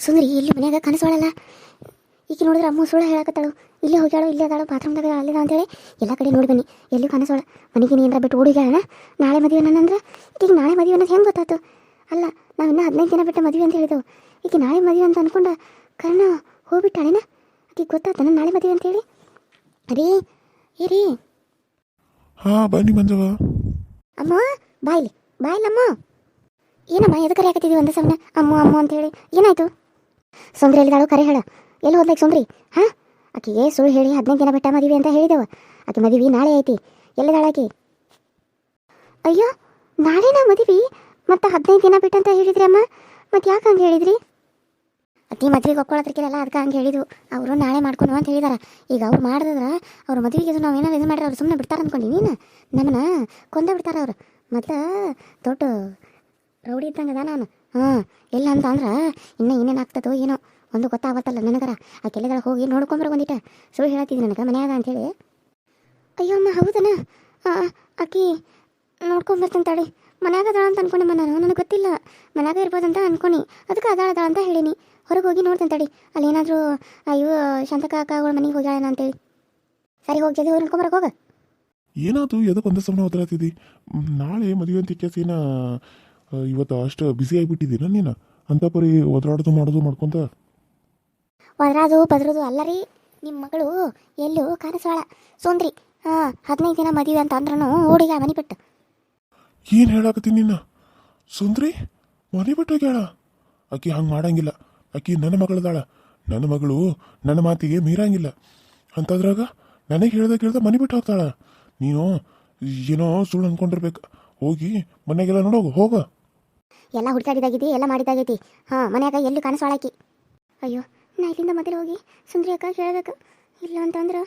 ಸುಂದರಿ ಇಲ್ಲಿ ಮನ್ಯಾಗ ಕನಸೋಳಲ್ಲ ಈಗ ನೋಡಿದ್ರೆ ಅಮ್ಮ ಸುಳ್ಳು ಹೇಳಕತ್ತಾಳು. ಇಲ್ಲೇ ಹೋಗ್ಯಾಳು ಇಲ್ಲೇ ಅದಾಳು ಬಾತ್ರೂಮ್ದಾಗ ಅಲ್ಲಿದ ಅಂತೇಳಿ. ಎಲ್ಲ ಕಡೆ ನೋಡಿ ಬನ್ನಿ ಎಲ್ಲಿ ಕನಸೋಳ ಮನೆಗೆ ನೀನರ ಬಿಟ್ಟು ಓಡಿಗ್ಯಾಳ ನಾಳೆ ಮದುವೆ ನನ್ನಂದ್ರೆ ಈಗ ನಾಳೆ ಮದುವೆ ಅನ್ನೋದು ಹೆಂಗೆ ಗೊತ್ತಾಯ್ತು ಅಲ್ಲ ನಾವು ಇನ್ನೂ ಹದಿನೈದು ದಿನ ಬಿಟ್ಟು ಮದುವೆ ಅಂತ ಹೇಳಿದೆವು. ಈಗ ನಾಳೆ ಮದುವೆ ಅಂತ ಅನ್ಕೊಂಡ ಕರ್ಣ ಹೋಗ್ಬಿಟ್ಟಾಳೇನ? ಆಕೆ ಗೊತ್ತಾಯ್ತಾನ ನಾಳೆ ಮದುವೆ ಅಂತೇಳಿ ರೀ ಏ ರೀ ಹಾಂ ಬನ್ನಿ ಬಂದವ ಅಮ್ಮ ಬಾಯ್ಲಿ ಬಾಯ್ಲಮ್ಮ ಏನಮ್ಮ ಎದಕ್ಕೆ ಕರೆಯಾಕತ್ತಿದ್ವಿ ಒಂದು ಸಮಯ ಅಮ್ಮ ಅಮ್ಮ ಅಂತೇಳಿ ಏನಾಯ್ತು? ಸುಂದ್ರಿ ಎಲ್ಲಿದಾಳು ಕರೆ ಹೇಳ. ಎಲ್ಲಿ ಹೋದ್ಲೈಕ್ ಸುಂದ್ರಿ ಹಾ? ಆಕಿಗೆ ಸುಳ್ಳು ಹೇಳಿ ಹದಿನೈದು ದಿನ ಬಿಟ್ಟ ಮದುವೆ ಅಂತ ಹೇಳಿದೆವು. ಆಕೆ ಮದುವೆ ನಾಳೆ ಐತಿ. ಎಲ್ಲಿದಾಳ ಆಕಿ? ಅಯ್ಯೋ, ನಾಳೆನ ಮದುವೆ? ಮತ್ತೆ ಹದಿನೈದು ದಿನ ಬಿಟ್ಟಂತ ಹೇಳಿದ್ರಿ ಅಮ್ಮ. ಮತ್ತೆ ಯಾಕೆ ಹಂಗೆ ಹೇಳಿದ್ರಿ? ಅತಿ ಮದ್ವೆಗೆ ಒಪ್ಕೊಳ್ಳೋದ್ರಕ್ಕೆಲ್ಲ ಅದಕ್ಕೆ ಹಂಗೆ ಹೇಳಿದ್ವು. ಅವರು ನಾಳೆ ಮಾಡ್ಕೊಂಡು ಅಂತ ಹೇಳಿದಾರ. ಈಗ ಅವ್ರು ಮಾಡಿದ್ರ ಅವ್ರ ಮದುವೆಗೆ ನಾವು ಏನಾರು ಇದು ಮಾಡ್ರೆ ಅವ್ರು ಸುಮ್ಮನೆ ಬಿಡ್ತಾರೆ ಅನ್ಕೊಂಡು ನೀನು. ನಮ್ಮನ್ನ ಕೊಂದ ಬಿಡ್ತಾರ ಅವರು. ಮತ್ತೆ ದೊಡ್ಡ ರೌಡಿ ಇದ್ದಂಗೆ ಅದ ನಾನು. ಹಾಂ ಇಲ್ಲ ಅಂತ ಇನ್ನೂ ಏನೇನು ಆಗ್ತದೋ ಏನೋ, ಒಂದು ಗೊತ್ತಾಗತ್ತಲ್ಲ ನನಗರ. ಆ ಕೆಲೆಗಳ ಹೋಗಿ ನೋಡ್ಕೊಂಬರ ಬಂದಿಟ್ಟ. ಸುಳ್ಳು ಹೇಳತ್ತಿದ್ದೆ ನನಗೆ ಮನ್ಯಾಗ ಅಂತೇಳಿ ಅಯ್ಯೋ ಅಮ್ಮ, ಹೌದನ? ಆಕಿ ನೋಡ್ಕೊಂಬರ್ತಾನೆ ತಡಿ ಮನ್ಯಾಗ ಅದಾಳ ಅಂತ ಅನ್ಕೊಂಡೆ ನಾನು, ನನಗೆ ಗೊತ್ತಿಲ್ಲ. ಮನ್ಯಾಗ ಇರ್ಬೋದಂತ ಅನ್ಕೊನಿ. ಅದಕ್ಕೆ ಅದಾಳ ಅದಾಳ ಅಂತ ಹೇಳೀನಿ. ಹೊರಗೆ ಹೋಗಿ ನೋಡ್ತೇನೆ ಅಲ್ಲಿ ಏನಾದರೂ ಅಯ್ಯೋ, ಶಾಂತಕ ಅಕ್ಕಗಳ ಮನೆಗೆ ಅಂತ ಅಂತೇಳಿ. ಸರಿ, ಹೋಗಿ ಜಲ್ದಿ ಹೋಗಿ ನೋಡ್ಕೊಂಬರಕ್ಕೆ ಹೋಗ. ಏನಾಯ್ತು ಎದಕ್ಕೆ ಒಂದೇ ಸಮಯ ಓದ್ರಾತಿದ್ದಿ ನಾಳೆ ಮದುವೆ ಅಂತ ಇವತ್ತು ಅಷ್ಟು ಬ್ಯುಸಿ ಆಗಿಬಿಟ್ಟಿದ್ದೀನ ನೀನು? ಅಂತ ಪರಿ ಒದ್ರಾಡೋದು ಮಾಡೋದು ಮಾಡ್ಕೊಂತ? ಒದ್ರಾದು ಬದ್ರದು ಅಲ್ಲ ರೀ. ನಿಮ್ಮ ಮಗಳು ಎಲ್ಲೂ ಕಾಣಿಸೋಳ ಸುಂದ್ರಿ ಹಾಂ ಹದಿನೈದು ದಿನ ಮದುವೆ ಅಂತ ಅಂದ್ರೂ ಓಡಿಗೆ ಮನೆ ಬಿಟ್ಟು. ಏನು ಹೇಳಾಕತ್ತೀನಿ ನಿನ್ನ ಸುಂದ್ರಿ ಮನೆ ಬಿಟ್ಟು ಹೋಗ್ಯಾಳ? ಆಕಿ ಹಂಗೆ ಮಾಡಂಗಿಲ್ಲ. ಆಕಿ ನನ್ನ ಮಗಳದಾಳ. ನನ್ನ ಮಗಳು ನನ್ನ ಮಾತಿಗೆ ಮೀರಂಗಿಲ್ಲ. ಅಂತದ್ರಾಗ ನನಗೆ ಹೇಳ್ದ ಕೇಳ್ದ ಮನೆ ಬಿಟ್ಟು ಹೋಗ್ತಾಳ. ನೀನು ಏನೋ ಸುಳ್ಳು ಅಂದ್ಕೊಂಡಿರ್ಬೇಕು ಹೋಗಿ ಮನೆಗೆಲ್ಲ ನೋಡೋಗು ಹೋಗ. ಎಲ್ಲ ಹುಡುಕಾಡಿದಾಗಿದೆ ಎಲ್ಲ ಮಾಡಿದಾಗೈತಿ. ಹಾಂ ಮನ್ಯಾಗ ಎಲ್ಲಿ ಕಾಣಿಸೋಳಾಕಿ ಅಯ್ಯೋ, ನಾ ಇಲ್ಲಿಂದ ಮೊದಲು ಹೋಗಿ ಸುಂದ್ರಿ ಅಕ್ಕ ಕೇಳಬೇಕು. ಇಲ್ಲ ಅಂತಂದ್ರೆ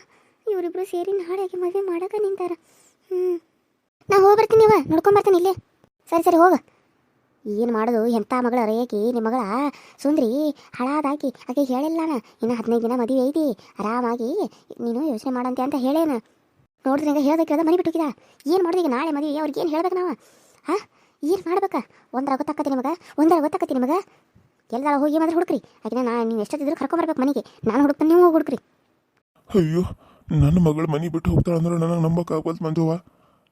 ಇವರಿಬ್ರು ಸೇರಿ ನಾಳೆಗೆ ಮದುವೆ ಮಾಡಕ್ಕೆ ನಿಂತಾರ. ಹ್ಞೂ ನಾ ಹೋಗಿ ಬರ್ತೀನಿ ಇವ ನೋಡ್ಕೊಂಬರ್ತೀನಿ ಇಲ್ಲೇ. ಸರಿ ಸರಿ, ಹೋಗ. ಏನು ಮಾಡೋದು ಎಂಥ ಮಗಳ ರೇಖಿ ನಿಮ್ಮ ಮಗಳ? ಸುಂದ್ರಿ, ಹಳಾದಾಕಿ. ಆಕೆ ಹೇಳಿಲ್ಲ ನಾನು ಇನ್ನು ಹದಿನೈದು ದಿನ ಮದುವೆ ಐತಿ. ಆರಾಮಾಗಿ ನೀನು ಯೋಚನೆ ಮಾಡಂತೆ ಅಂತ ಹೇಳೇನ ನೋಡಿದ್ರೆ ಈಗ ಹೇಳ್ದೆ ಕೇಳ್ದೆ ಮನೆ ಬಿಟ್ಟು ಏನು ಮಾಡೋದು ಈಗ ನಾಳೆ ಮದುವೆ ಅವ್ರಿಗೆ ಏನು ಹೇಳ್ಬೇಕು ನಾವು? ಹಾಂ? ಏನು ಮಾಡ್ಬೇಕಾ? ಒಂದರ ಗೊತ್ತಾಕತಿ ನಿಮಗೆ? ಒಂದರ ಗೊತ್ತಾಕತಿ ನಿಮಗೆ? ಎಲ್ಲಾರ ಹೋಗಿ ಮಾತ್ರ ಹುಡುಕ್ರಿ. ಯಾಕೆ ನಾ ನೀವು ಎಷ್ಟೊತ್ತಿದ್ರು ಕರ್ಕೊಂಬರ್ಬೇಕು ಮನೆಗೆ. ನಾನು ಹುಡುಕ್ತಾನೆ ನೀವು ಹೋಗಿ ಹುಡುಕ್ರಿ. ಅಯ್ಯೋ ನನ್ನ ಮಗಳು ಮನೆ ಬಿಟ್ಟು ಹೋಗ್ತಾಳೆ ಅಂದ್ರೆ ನನಗೆ ನಂಬಕ್ಕಾಗೋದು ಮಂಜುವ.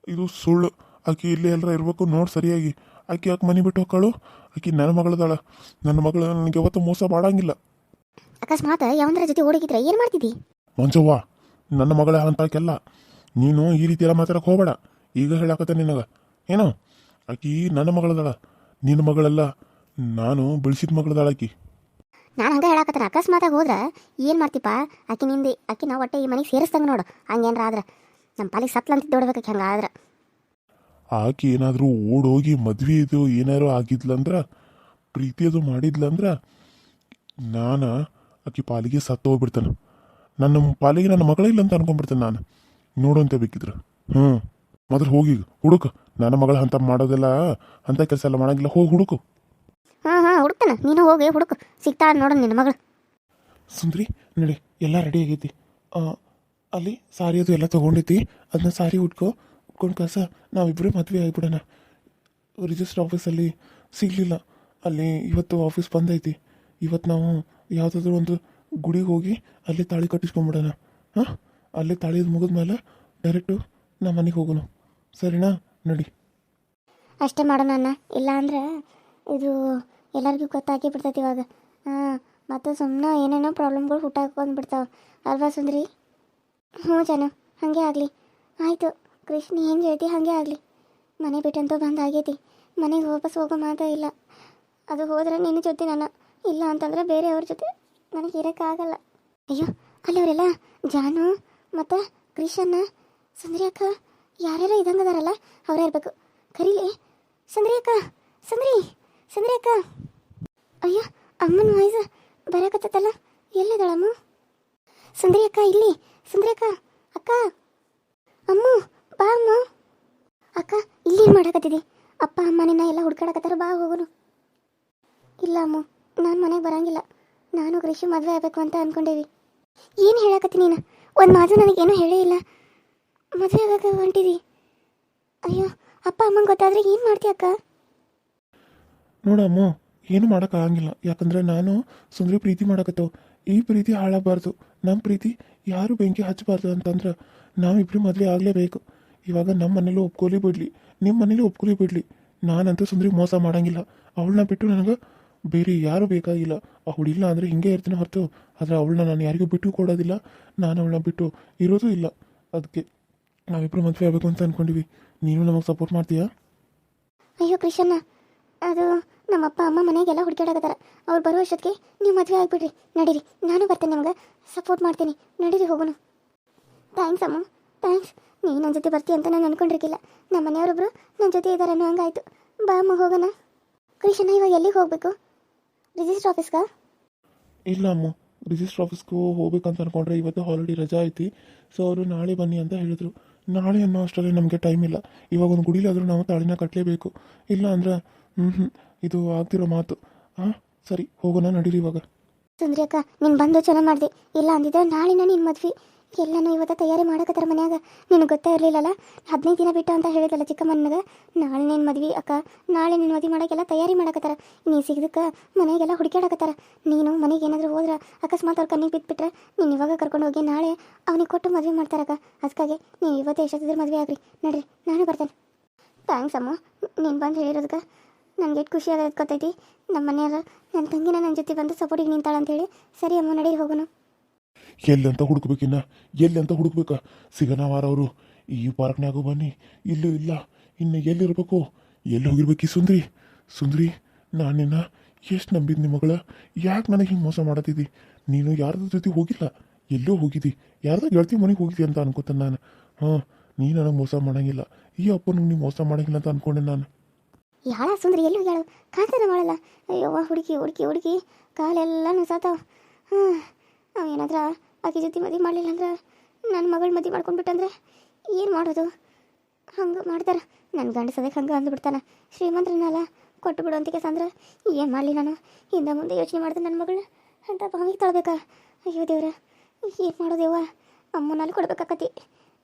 ಇದು ಸುಳ್ಳು. ಆಕಿ ಇಲ್ಲಿ ಎಲ್ಲರ ಇರ್ಬೇಕು ನೋಡಿ ಸರಿಯಾಗಿ. ಆಕಿ ಯಾಕೆ ಮನೆ ಬಿಟ್ಟು ಹೋಗ್ಕಾಳು ಆಕಿ ನನ್ನ ಮಗಳದಾಳ. ನನ್ನ ಮಗಳು ನನಗೆ ಯಾವತ್ತೂ ಮೋಸ ಮಾಡಂಗಿಲ್ಲ. ಅಕಸ್ಮಾತ್ ಯಾವಂದ್ರ ಜೊತೆ ಓಡಿಗಿದ್ರೆ ಏನು ಮಾಡ್ತಿದ್ದಿ? ಮಂಜವ್ವ ನನ್ನ ಮಗಳ ಅಂತಕ್ಕೆಲ್ಲ ನೀನು ಈ ರೀತಿ ಎಲ್ಲ ಮಾತಾಡಕ್ಕೆ ಹೋಗಬೇಡ. ಈಗ ಹೇಳಾಕತ್ತೆ ನಿನಗ. ಏನೋ? ಆಕಿ ನನ್ನ ಮಗಳದಾಳ ನಿನ್ನ ಮಗಳಲ್ಲ ನಾನು ಬೆಳೆಸಿದ ಮಗಳದಾಳ ಆಕಿ. ನಾನು ಹಂಗೆ ಹೇಳಕತ್ತಾನ. ಅಕಸ್ಮಾತಾಗಿ ಹೋದ್ರೆ ಏನು ಮಾಡ್ತಿಪ್ಪ ಆಕಿ ನಿಂದು ಆಕಿ ನಾವು ಒಟ್ಟೆ ಈ ಮನೆಗೆ ಸೇರಿಸ್ದಂಗೆ ನೋಡು. ಹಂಗೇನ್ರ ಆದ್ರೆ. ನಮ್ಮ ಪಾಲಿಗೆ ಸತ್ಲ ಅಂತ ದೊಡ್ಬೇಕು ಹಂಗೆ ಆದ್ರೆ. ಆಕಿ ಏನಾದರೂ ಓಡೋಗಿ ಮದ್ವೆ ಇದು ಏನಾರು ಆಗಿದ್ಲಂದ್ರ ಪ್ರೀತಿ ಅದು ಮಾಡಿದ್ಲಂದ್ರ ನಾನು ಆಕಿ ಪಾಲಿಗೆ ಸತ್ತು ಹೋಗ್ಬಿಡ್ತಾನೆ. ನನ್ನ ಪಾಲಿಗೆ ನನ್ನ ಮಗಳಿಲ್ಲ ಅಂತ ಅನ್ಕೊಂಡ್ಬಿಡ್ತೇನೆ ನಾನು. ನೋಡೋಂತ ಬೇಕಿದ್ರೆ. ಹ್ಞೂ ಮೊದಲು ಹೋಗಿ ಹುಡುಕು. ನನ್ನ ಮಗಳ ಅಂತ ಮಾಡೋದಿಲ್ಲ ಅಂತ ಕೆಲಸ ಎಲ್ಲ ಮಾಡಂಗಿಲ್ಲ. ಹೋಗಿ ಹುಡುಕು. ಹಾಂ ಹಾಂ ಹುಡುಕ್ತಾನ. ನೀನು ಹೋಗಿ ಹುಡುಕು. ಸಿಗ್ತಾಳ ನೋಡು ನಿನ್ನ ಮಗಳು. ಸುಂದ್ರಿ ನಡಿ. ಎಲ್ಲ ರೆಡಿ ಆಗೈತಿ. ಆ, ಅಲ್ಲಿ ಸಾರಿ ಅದು ಎಲ್ಲ ತೊಗೊಂಡೈತಿ ಅದನ್ನ ಸಾರಿ ಉಟ್ಕೊ. ಉಟ್ಕೊಂಡು ಕಸ ನಾವಿಬ್ಬರೇ ಮದುವೆ ಆಗಿಬಿಡೋಣ. ರಿಜಿಸ್ಟರ್ ಆಫೀಸಲ್ಲಿ ಸಿಗಲಿಲ್ಲ. ಅಲ್ಲಿ ಇವತ್ತು ಆಫೀಸ್ ಬಂದೈತಿ ಇವತ್ತು ನಾವು ಯಾವುದಾದ್ರೂ ಒಂದು ಗುಡಿಗೆ ಹೋಗಿ ಅಲ್ಲಿ ತಾಳಿ ಕಟ್ಟಿಸ್ಕೊಂಬಿಡೋಣ. ಹಾಂ ಅಲ್ಲಿ ತಾಳಿ ಮುಗಿದ್ಮೇಲೆ ಡೈರೆಕ್ಟು ನಮ್ಮ ಮನೆಗೆ ಹೋಗೋಣ. ಸರಿನಾ? ನಡಿ. ಅಷ್ಟೇ ಮಾಡೋಣ ಅಣ್ಣ. ಇಲ್ಲ ಅಂದ್ರೆ ಇದು ಎಲ್ಲರಿಗೂ ಗೊತ್ತಾಗಿ ಬಿಡ್ತೈತಿ ಇವಾಗ. ಹಾಂ, ಮತ್ತು ಸುಮ್ಮನೆ ಏನೇನೋ ಪ್ರಾಬ್ಲಮ್ಗಳು ಹುಟ್ಟಾಕೊಂಡು ಬಿಡ್ತಾವೆ. ಅಲ್ವಾ ಸುಂದ್ರಿ? ಹ್ಞೂ ಜನ ಹಾಗೆ ಆಗಲಿ. ಆಯಿತು, ಕೃಷ್ಣ ಏನು ಹೇಳ್ತಿ ಹಾಗೆ ಆಗಲಿ. ಮನೆ ಬಿಟ್ಟಂತೂ ಬಂದಾಗೈತಿ ಮನೆಗೆ ವಾಪಸ್ ಹೋಗೋ ಮಾತೇ ಇಲ್ಲ. ಅದು ಹೋದ್ರೆ ನಿನ್ನ ಜೊತೆ ನಾನು. ಇಲ್ಲ ಅಂತಂದ್ರೆ ಬೇರೆಯವ್ರ ಜೊತೆ ನನಗೆ ಇರೋಕ್ಕಾಗಲ್ಲ ಅಯ್ಯೋ ಅಲ್ಲಿ ಅವರೆಲ್ಲ ಜಾನು, ಮತ್ತು ಕೃಷ್ಣ ಸುಂದ್ರಿ ಅಕ್ಕ? ಯಾರ್ಯಾರೋ ಇದಂಗದಾರಲ್ಲ ಅವರೇ ಇರಬೇಕು. ಕರೀಲಿ, ಸಂದ್ರಿ ಅಕ್ಕ, ಸಂದ್ರಿ ಸಂದ್ರಿ ಅಕ್ಕ. ಅಯ್ಯೋ, ಅಮ್ಮನ ವಾಯ್ಸ್ ಬರಕತ್ತಲ್ಲ ಎಲ್ಲಿದ್ದಾಳಮ್ಮ ಸುಂದರಿ ಅಕ್ಕ, ಇಲ್ಲಿ, ಸುಂದರಿ ಅಕ್ಕ ಅಕ್ಕ, ಅಮ್ಮ, ಬಾ ಅಮ್ಮ. ಅಕ್ಕ, ಇಲ್ಲಿ ಮಾಡಕತ್ತಿದಿ? ಅಪ್ಪ, ಅಮ್ಮ ಎಲ್ಲ ಹುಡ್ಕಾಡಕತ್ತಾರ, ಬಾ ಹೋಗೋನು. ಇಲ್ಲ ಅಮ್ಮ, ನಾನು ಮನೆಗೆ ಬರಂಗಿಲ್ಲ. ನಾನು ಕೃಷಿ ಮದುವೆ ಆಗಬೇಕು ಅಂತ ಅನ್ಕೊಂಡೇವಿ. ಏನು ಹೇಳಕತ್ತಿ ನೀನು? ಒಂದು ಮಾತು ನನಗೇನು ಹೇಳೇ ಇಲ್ಲ. ಮದುವೆ ಆಗಕ್ಕೆ ಹೊಂಟಿದಿ. ಅಯ್ಯೋ, ಅಪ್ಪ, ಅಮ್ಮಂಗೆ ಗೊತ್ತಾದ್ರೆ ಏನು ಮಾಡ್ತೀಯ ಅಕ್ಕ? ನೋಡಮ್ಮ, ಏನು ಮಾಡೋಕ್ಕಾಗಂಗಿಲ್ಲ ಯಾಕಂದ್ರೆ ನಾನು ಸುಂದರಿ ಪ್ರೀತಿ ಮಾಡಕತ್ತವು. ಈ ಪ್ರೀತಿ ಹಾಳಾಗಬಾರ್ದು. ನಮ್ಮ ಪ್ರೀತಿ ಯಾರು ಬೆಂಕಿ ಹಚ್ಚಬಾರ್ದು ಅಂತಂದ್ರೆ ನಾವಿಬ್ಬರು ಮದುವೆ ಆಗಲೇಬೇಕು. ಇವಾಗ ನಮ್ಮ ಮನೇಲಿ ಒಪ್ಕೊಲಿ ಬಿಡಲಿ. ನಿಮ್ಮ ಮನೇಲಿ ಒಪ್ಕೊಲಿ ಬಿಡಲಿ. ನಾನಂತೂ ಸುಂದರಿ ಮೋಸ ಮಾಡೋಂಗಿಲ್ಲ. ಅವಳನ್ನ ಬಿಟ್ಟು ನನಗೆ ಬೇರೆ ಯಾರು ಬೇಕಾಗಿಲ್ಲ. ಅವಳಿಲ್ಲ ಅಂದರೆ ಹಿಂಗೆ ಇರ್ತೀನಿ ಹೊರತು. ಆದರೆ ಅವಳನ್ನ ನಾನು ಯಾರಿಗೂ ಬಿಟ್ಟು ಕೊಡೋದಿಲ್ಲ. ನಾನು ಅವಳನ್ನ ಬಿಟ್ಟು ಇರೋದು ಇಲ್ಲ. ಅದಕ್ಕೆ ನಾವಿಬ್ರು ಮದುವೆ ಆಗಬೇಕು ಅಂತ ಅನ್ಕೊಂಡಿವಿ. ನೀನು ನಮಗೆ ಸಪೋರ್ಟ್ ಮಾಡ್ತೀಯಾ? ಅಯ್ಯೋ ಕೃಷ್ಣ ಅದು ನಮ್ಮ ಅಪ್ಪ ಅಮ್ಮ ಮನೆಗೆಲ್ಲ ಹುಡುಕಾಡಕತ್ತಾರ ಅವ್ರು ಬರೋ ಅಷ್ಟೊತ್ತಿಗೆ ನೀವು ಮದುವೆ ಆಗ್ಬಿಡ್ರಿ. ನಡೀರಿ ನಾನು ಬರ್ತೇನೆ ನಿಮ್ಗೆ. ಸಪೋರ್ಟ್ ಮಾಡ್ತೀನಿ. ನಡೀರಿ ಹೋಗೋಣ. ಥ್ಯಾಂಕ್ಸ್ ಅಮ್ಮ. ಥ್ಯಾಂಕ್ಸ್ ನೀ ನನ್ನ ಜೊತೆ ಬರ್ತೀಯ ಅಂತ ನಾನು ಅನ್ಕೊಂಡಿರ್ಕಿಲ್ಲ ನಮ್ಮ ಮನೆಯವರೊಬ್ರು ನನ್ನ ಜೊತೆ ಇದ್ದಾರೆ ಅನ್ನೋ ಹಂಗಾಯ್ತು. ಬಾ ಅಮ್ಮ ಹೋಗೋಣ. ಕೃಷ್ಣ ಇವಾಗ ಎಲ್ಲಿಗೆ ಹೋಗಬೇಕು? ರಿಜಿಸ್ಟರ್ ಆಫೀಸ್ಗಾ ಇಲ್ಲ ಅಮ್ಮ. ರಿಜಿಸ್ಟರ್ ಆಫೀಸ್ಗೂ ಹೋಗ್ಬೇಕಂತ ಅನ್ಕೊಂಡ್ರೆ ಇವತ್ತು ಹಾಲಿಡೇ ರಜಾ ಐತಿ. ಸೊ ಅವರು ನಾಳೆ ಬನ್ನಿ ಅಂತ ಹೇಳಿದ್ರು. ನಾಳೆ ಅನ್ನೋ ಅಷ್ಟರಲ್ಲಿ ನಮಗೆ ಟೈಮ್ ಇಲ್ಲ. ಇವಾಗ ಒಂದು ಗುಡಿಲಾದರೂ ನಾವು ತಾಳಿನ ಕಟ್ಟಲೇಬೇಕು ಇಲ್ಲ ಅಂದ್ರೆ ಹ್ಞೂ ಹ್ಞೂ ಇದು ಆಗ್ತಿರೋ ಮಾತು. ಹಾಂ ಸರಿ, ಹೋಗೋಣ, ನಡೀರಿ ಇವಾಗ. ಸುಂದ್ರಿ ಅಕ್ಕ, ನೀನು ಬಂದು ಚೆನ್ನಾಗಿ ಮಾಡಿದೆ. ಇಲ್ಲ ಅಂದಿದ್ರೆ ನಾಳಿನ ನಿನ್ ಮದ್ವೆ. ಎಲ್ಲನೂ ಇವತ್ತು ತಯಾರಿ ಮಾಡಕತ್ತಾರ ಮನ್ಯಾಗ. ನಿನಗೆ ಗೊತ್ತೇ ಇರಲಿಲ್ಲಲ್ಲ ಹದಿನೈದು ದಿನ ಬಿಟ್ಟು ಅಂತ ಹೇಳಿದಲ್ಲ ಚಿಕ್ಕಮ್ಮನಿಗೆ ನಾಳೆ ನಿನ್ನ ಮದ್ವೆ ಅಕ್ಕ. ನಾಳೆ ನಿನ್ನ ಮದ್ವಿ ಮಾಡೋಕ್ಕೆಲ್ಲ ತಯಾರಿ ಮಾಡಕತ್ತಾರ. ನೀ ಸಿಗದಕ್ಕೆ ಮನೆಗೆಲ್ಲ ಹುಡುಕಾಡಕತ್ತಾರ ನೀನು ಮನೆಗೆ ಏನಾದರೂ ಹೋದ್ರೆ ಅಕಸ್ಮಾತ್ ಅವ್ರ ಕಣ್ಣಿಗೆ ಬಿದ್ದುಬಿಟ್ರೆ ನೀನು ಇವಾಗ ಕರ್ಕೊಂಡು ಹೋಗಿ ನಾಳೆ ಅವನಿಗೆ ಕೊಟ್ಟು ಮದುವೆ ಮಾಡ್ತಾರಕ್ಕ ಅದಕ್ಕಾಗಿ ನೀವು ಇವತ್ತೇ ಎಷ್ಟೊತ್ತಿದ್ರೆ ಮದುವೆ ಆಗ್ರಿ. ನಡ್ರಿ, ನಾನು ಬರ್ತೇನೆ. ಥ್ಯಾಂಕ್ಸ್ ಅಮ್ಮ. ನೀನು ಬಂದು ಹೇಳಿರೋದಕ್ಕೆ. ನನಗೆ ಎಷ್ಟು ಖುಷಿ ಆಗೋದು ಗೊತ್ತೈತಿ. ನಮ್ಮ ಮನೆಯಾಗ ನನ್ನ ತಂಗಿನ ನನ್ನ ಜೊತೆ ಬಂದು ಸಪೋರ್ಟಿಗೆ ನಿಂತಾಳ ಅಂತೇಳಿ ಸರಿ ಅಮ್ಮ ನಡಿ ಹೋಗೋಣ. ಎಲ್ಲಿ ಅಂತ ಹುಡುಕ್ಬೇಕಿನ್ನ ಎಲ್ಲಿ ಅಂತ ಹುಡುಕ್ಬೇಕ? ಸಿಗನ ವಾರ ಅವರು ಈ ಪಾರ್ಕ್ನಾಗೂ ಬನ್ನಿ. ಇಲ್ಲೂ ಇಲ್ಲ. ಇನ್ನು ಎಲ್ಲಿರ್ಬೇಕು? ಎಲ್ಲಿ ಹೋಗಿರ್ಬೇಕು ಈ ಸುಂದ್ರಿ? ಸುಂದ್ರಿ ನಾನು ನಿನ್ನ ಎಷ್ಟು ನಿಮ್ಮ ನಿಮ್ಮಗಳ ಯಾಕೆ ನನಗೆ ಹಿಂಗೆ ಮೋಸ ಮಾಡತ್ತಿದ್ದಿ ನೀನು ಯಾರ್ದ ಜೊತೆ ಹೋಗಿಲ್ಲ? ಎಲ್ಲೋ ಹೋಗಿದ್ದಿ ಯಾರ್ದ ಗೆಳತಿ ಮನೆಗೆ ಹೋಗಿದ್ದಿ ಅಂತ ಅನ್ಕೋತಾನೆ ನಾನು. ಹಾಂ, ನೀ ನನಗೆ ಮೋಸ ಮಾಡಂಗಿಲ್ಲ. ಈ ಅಪ್ಪನಿಗೆ ನೀವು ಮೋಸ ಮಾಡಂಗಿಲ್ಲ ಅಂತ ಅನ್ಕೊಂಡೆ ನಾನು. ಯಾಳ ಸುಂದ್ರಿ? ಎಲ್ಲಿ ಹೇಳು ಕಾಂತಾನೆ ಮಾಡಲ್ಲ. ಅಯ್ಯೋ ಹುಡುಕಿ ಹುಡುಕಿ ಹುಡುಕಿ. ಕಾಲೆಲ್ಲ ನುಸಾತಾವ ಹಾಂ, ಅವ ಏನಾದ್ರ ಆಕೆ ಜೊತೆ ಮದುವೆ ಮಾಡಲಿಲ್ಲ ಅಂದ್ರೆ ನನ್ನ ಮಗಳು ಮದುವೆ ಮಾಡ್ಕೊಂಡ್ಬಿಟ್ಟಂದ್ರೆ ಏನು ಮಾಡೋದು? ಹಂಗೆ ಮಾಡ್ತಾರೆ. ನನ್ನ ಗಂಡ ಸದ್ಯಕ್ಕೆ ಹಂಗೆ ಅಂದ್ಬಿಡ್ತಾನೆ. ಶ್ರೀಮಂತರನ್ನಲ್ಲ ಕೊಟ್ಟು ಬಿಡು ಅಂತಿಕೆ ಅಂದ್ರೆ ಏನು ಮಾಡಲಿ ನಾನು? ಹಿಂದೆ ಮುಂದೆ ಯೋಚನೆ ಮಾಡಿದೆ ನನ್ನ ಮಗಳು. ಅಂತ ಬಾವಿಗೆ ತಳ್ಬೇಕಾ? ಅಯ್ಯೋ ದೇವ್ರ, ಏನು ಮಾಡೋದೇವ ಅಮ್ಮನಲ್ಲಿ ಕೊಡ್ಬೇಕಾಕತಿ.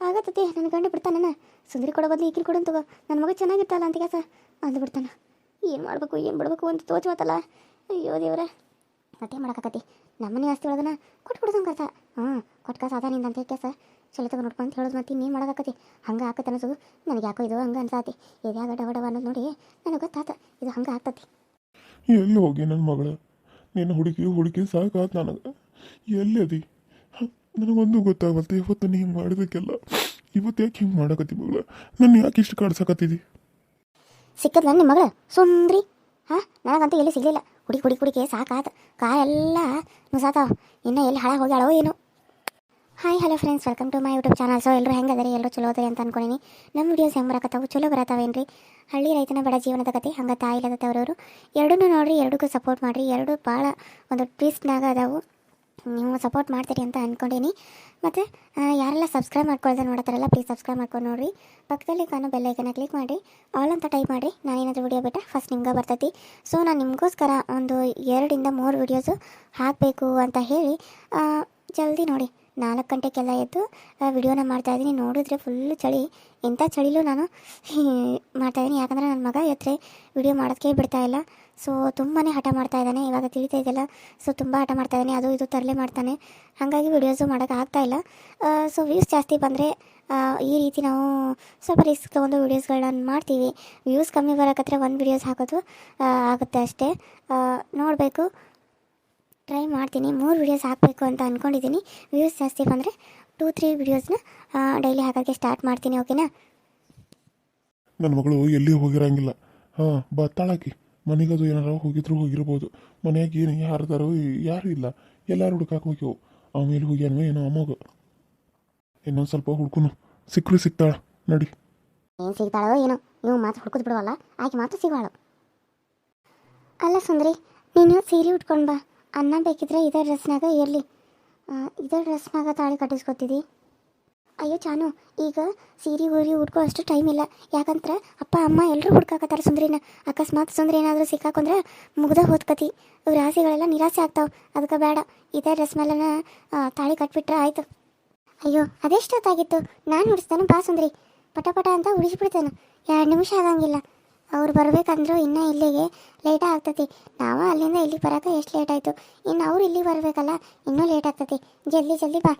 ಆಗತ್ತತಿ ನನ್ನ ಗಂಡ ಬಿಡ್ತಾನ ಸುಂದರಿ ಕೊಡೋ ಬದಲು ಈಗಿನ ಕೊಡು ತಗೋ. ನನ್ನ ಮಗ ಚೆನ್ನಾಗಿರ್ತಲ್ಲ ಅಂತ ಕೆಲಸ ಅಂದ್ಬಿಡ್ತಾನೆ. ಏನು ಮಾಡಬೇಕು, ಏನು ಬಿಡಬೇಕು ಅಂತ ತೋಚವತ್ತಲ್ಲ. ಅಯ್ಯೋ ದೇವ್ರ, ಮತ್ತೆ ಮಾಡಕತ್ತಿ ನಮ್ಮನೆ ಆಸ್ತಿ ಒಳಗನ ಕೊಟ್ಟು ಕೊಡ್ದಂಗೆ ಕಸ ಹಾಂ ಕೊಟ್ಟು ಕಸ ಅದ ಅಂತ ಅಂತ ಸರ್ ಚಲೋ ತಗೋ ನೋಡ್ಕೊಂತ ಹೇಳೋದು ಮತ್ತೆ ಇನ್ನೇನು ಮಾಡಕತ್ತಿ ಹಂಗೆ ಆಕತ್ತೆ ಅನಿಸೋದು. ನನಗೆ ಯಾಕೋ ಇದು ಹಂಗೆ ಅನ್ಸಾತಿ ಇದ್ಯಾಗ ಡವ ಅನ್ನೋದು ನೋಡಿ ನನಗೆ ಗೊತ್ತಾತ. ಇದು ಹಂಗೆ ಆಗ್ತತಿ. ಎಲ್ಲಿ ಹೋಗಿ ನನ್ನ ಮಗಳ? ನಿನ್ನ ಹುಡುಕಿ ಹುಡುಕಿ ಸಾಕಾತ್ ನನಗೆ. ಎಲ್ಲಿ ಅದಿ? ನನಗೊಂದು ಗೊತ್ತಾಗಲ್ತು ಇವತ್ತು ನೀ ಹಿಂಗೆ ಮಾಡಿದಕ್ಕೆಲ್ಲ. ಇವತ್ತು ಯಾಕೆ ಹಿಂಗೆ ಮಾಡಕತ್ತಿ ಮಗಳ? ನನ್ನ ಯಾಕೆ ಇಷ್ಟು ಕಾಡ್ಸಕತ್ತಿದಿ? ನನ್ನ ನಿಮ್ಮ ಮಗಳ? ಸುಂದ್ರಿ. ಹಾಂ ನನಗಂತೂ ಎಲ್ಲಿ ಸಿಗಲಿಲ್ಲ. ಹುಡುಕಿ ಕುಡಿ ಕುಡಿಕೆ ಸಾಕಾತ. ಕಾಯೆಲ್ಲ ನುಸಾತಾವ. ಇನ್ನು ಎಲ್ಲಿ ಹಾಳಾಗಿ ಹೋಗ್ಯಾಳೋ ಏನು. Hi hello friends welcome to my YouTube channel so ಎಲ್ಲರೂ ಹೆಂಗದರಿ? ಎಲ್ಲರೂ ಚಲೋ ಅದಾರಿ ಅಂತ ಅನ್ಕೊಂಡಿನಿ. ನಮ್ಮ ವಿಡಿಯೋಸ್ ಹೆಂಗೆ ಬರಕತ್ತಾವು? ಚಲೋ ಬರತ್ತಾವೇನ್ರಿ ಹಳ್ಳಿ ರೈತನ ಬಡ ಜೀವನದ ಕತೆ. ಹಂಗೆ ತಾಯಿ ತವರವರು. ಎರಡನ್ನೂ ನೋಡ್ರಿ, ಎರಡಕ್ಕೂ ಸಪೋರ್ಟ್ ಮಾಡಿರಿ. ಎರಡು ಭಾಳ ಒಂದು ಟ್ವಿಸ್ಟ್ನಾಗ ಅದಾವು. ನೀವು ಸಪೋರ್ಟ್ ಮಾಡ್ತೀರಿ ಅಂತ ಅಂದ್ಕೊಂಡೀನಿ ಮತ್ತು ಯಾರೆಲ್ಲ ಸಬ್ಸ್ಕ್ರೈಬ್ ಮಾಡ್ಕೊಳ್ದೆ ನೋಡತ್ತಾರಲ್ಲ ಪ್ಲೀಸ್ ಸಬ್ಸ್ಕ್ರೈಬ್ ಮಾಡ್ಕೊಂಡು ನೋಡಿರಿ. ಪಕ್ಕದಲ್ಲಿ ಕಾಣೋ ಬೆಲ್ಲೈಕನ್ನ ಕ್ಲಿಕ್ ಮಾಡಿ. ಆಲ್ ಅಂತ ಟೈಪ್ ಮಾಡಿ. ನಾನು ಏನಾದರೂ ವಿಡಿಯೋ ಬಿಟ್ಟರೆ ಫಸ್ಟ್ ನಿಮ್ಗೆ ಬರ್ತೈತಿ. ಸೊ ನಾನು ನಿಮಗೋಸ್ಕರ ಒಂದು ಎರಡಿಂದ ಮೂರು ವಿಡಿಯೋಸು ಹಾಕಬೇಕು ಅಂತ ಹೇಳಿ ಜಲ್ದಿ ನೋಡಿ. ನಾಲ್ಕು ಗಂಟೆಗೆಲ್ಲ ಎದ್ದು ವಿಡಿಯೋನ ಮಾಡ್ತಾಯಿದ್ದೀನಿ ನೋಡಿದ್ರೆ ಫುಲ್ಲು ಚಳಿ. ಎಂಥ ಚಳಿಲೂ ನಾನು ಮಾಡ್ತಾಯಿದ್ದೀನಿ ಯಾಕಂದರೆ ನನ್ನ ಮಗ ಎತ್ತರೆ ವಿಡಿಯೋ ಮಾಡೋದಕ್ಕೆ ಬಿಡ್ತಾ ಇಲ್ಲ. ಸೊ ತುಂಬಾ ಹಠ ಮಾಡ್ತಾ ಇದ್ದಾನೆ, ಇವಾಗ ತಿಳಿತಾ ಇದೆಯಲ್ಲ? ಸೊ ತುಂಬ ಹಠ ಮಾಡ್ತಾ ಇದ್ದಾನೆ, ಅದು ಇದು ತರಲೆ ಮಾಡ್ತಾನೆ. ಹಾಗಾಗಿ ವಿಡಿಯೋಸು ಮಾಡೋಕ್ಕೆ ಆಗ್ತಾ ಇಲ್ಲ. ಸೊ ವ್ಯೂಸ್ ಜಾಸ್ತಿ ಬಂದರೆ ಈ ರೀತಿ ನಾವು ಸ್ವಲ್ಪ ರಿಸ್ಕ್ ತೊಗೊಂಡು ವೀಡಿಯೋಸ್ಗಳನ್ನ ಮಾಡ್ತೀವಿ. ವ್ಯೂಸ್ ಕಮ್ಮಿ ಬರೋಕ್ಕತ್ತರೆ ಒಂದು ವೀಡಿಯೋಸ್ ಹಾಕೋದು ಆಗುತ್ತೆ ಅಷ್ಟೇ. ನೋಡಬೇಕು. ಟ್ರೈ ಮಾಡ್ತೀನಿ. ಮೂರು ವೀಡಿಯೋಸ್ ಹಾಕಬೇಕು ಅಂತ ಅಂದ್ಕೊಂಡಿದ್ದೀನಿ ವ್ಯೂಸ್ ಜಾಸ್ತಿ ಬಂದರೆ ಟೂ ತ್ರೀ ವೀಡಿಯೋಸ್ನ ಡೈಲಿ ಹಾಕೋಕ್ಕೆ ಸ್ಟಾರ್ಟ್ ಮಾಡ್ತೀನಿ ಓಕೆನಾ ನನ್ನ ಮಗಳು ಎಲ್ಲಿ ಹೋಗಿರಂಗಿಲ್ಲ. ಹಾಂ ಬತ್ತಾಳಾಕಿ ಮನೆಗದು ಏನಾರ ಹೋಗಿದ್ರು ಹೋಗಿರ್ಬೋದು. ಮನೆಯಾಗ ಏನು ಯಾರ್ದಾರೋ ಯಾರು ಇಲ್ಲ. ಎಲ್ಲರೂ ಹುಡುಕಾಕ ಹೋಗ್ಯವು. ಆಮೇಲೆ ಹೋಗ್ಯಾನೋ ಏನೋ ಅಮ್ಮಗ ಇನ್ನೊಂದು ಸ್ವಲ್ಪ ಹುಡ್ಕುನು. ಸಿಕ್ಕರು ಸಿಗ್ತಾಳ ನಡಿ. ಏನು ಸಿಗ್ತಾಳೋ ಏನೋ. ನೀವು ಮಾತ್ರ ಹುಡ್ಕೋದು ಬಿಡವಲ್ಲ. ಆಕೆ ಮಾತ್ರ ಸಿಗುವಳು. ಅಲ್ಲ ಸುಂದ್ರಿ, ನೀನು ಸೀರೆ ಉಟ್ಕೊಂಡು ಬಾ. ಅನ್ನ ಬೇಕಿದ್ರೆ ಇದೇ ಡ್ರೆಸ್ನಾಗ ಇರಲಿ ಇದೇ ಡ್ರೆಸ್ನಾಗ ತಾಳಿ ಕಟ್ಟಿಸ್ಕೊತಿದ್ದಿ ಅಯ್ಯೋ ಚಾನು, ಈಗ ಸೀರೆ, ಊರಿ ಹುಡ್ಕೋ ಅಷ್ಟು ಟೈಮ್ ಇಲ್ಲ. ಯಾಕಂದ್ರೆ ಅಪ್ಪ, ಅಮ್ಮ ಎಲ್ಲರೂ ಹುಡ್ಕಾಕತ್ತಾರ ಸುಂದ್ರಿನ. ಅಕಸ್ಮಾತ್ ಸುಂದ್ರಿ ಏನಾದರೂ ಸಿಕ್ಕಾಕೊಂಡ್ರೆ ಮುಗ್ದ ಹೋದ್ಕತಿ ಆಸೆಗಳೆಲ್ಲ ನಿರಾಸೆ ಆಗ್ತಾವೆ. ಅದಕ್ಕೆ ಬೇಡ ಇದೇ ಡ್ರೆಸ್ ಮೇಲೆನ ತಾಳಿ ಕಟ್ಬಿಟ್ರೆ ಆಯ್ತು. ಅಯ್ಯೋ ಅದೆಷ್ಟೊತ್ತಾಗಿತ್ತು ನಾನು ಉಡಿಸ್ತಾನೆ ಬಾ ಸುಂದ್ರಿ. ಪಟ ಪಟ ಅಂತ ಉಡಿಸ್ಬಿಡ್ತೇನೆ ಎರಡು ನಿಮಿಷ ಆಗಂಗಿಲ್ಲ. ಅವ್ರು ಬರಬೇಕಂದ್ರು ಇನ್ನೂ ಇಲ್ಲಿಗೆ ಲೇಟ ಆಗ್ತತಿ. ನಾವು ಅಲ್ಲಿಂದ ಇಲ್ಲಿಗೆ ಬರೋಕೆ ಎಷ್ಟು ಲೇಟ್ ಆಯಿತು. ಇನ್ನು ಅವ್ರು ಇಲ್ಲಿಗೆ ಬರಬೇಕಲ್ಲ, ಇನ್ನೂ ಲೇಟ್ ಆಗ್ತತಿ. ಜಲ್ದಿ ಜಲ್ದಿ ಬಾ.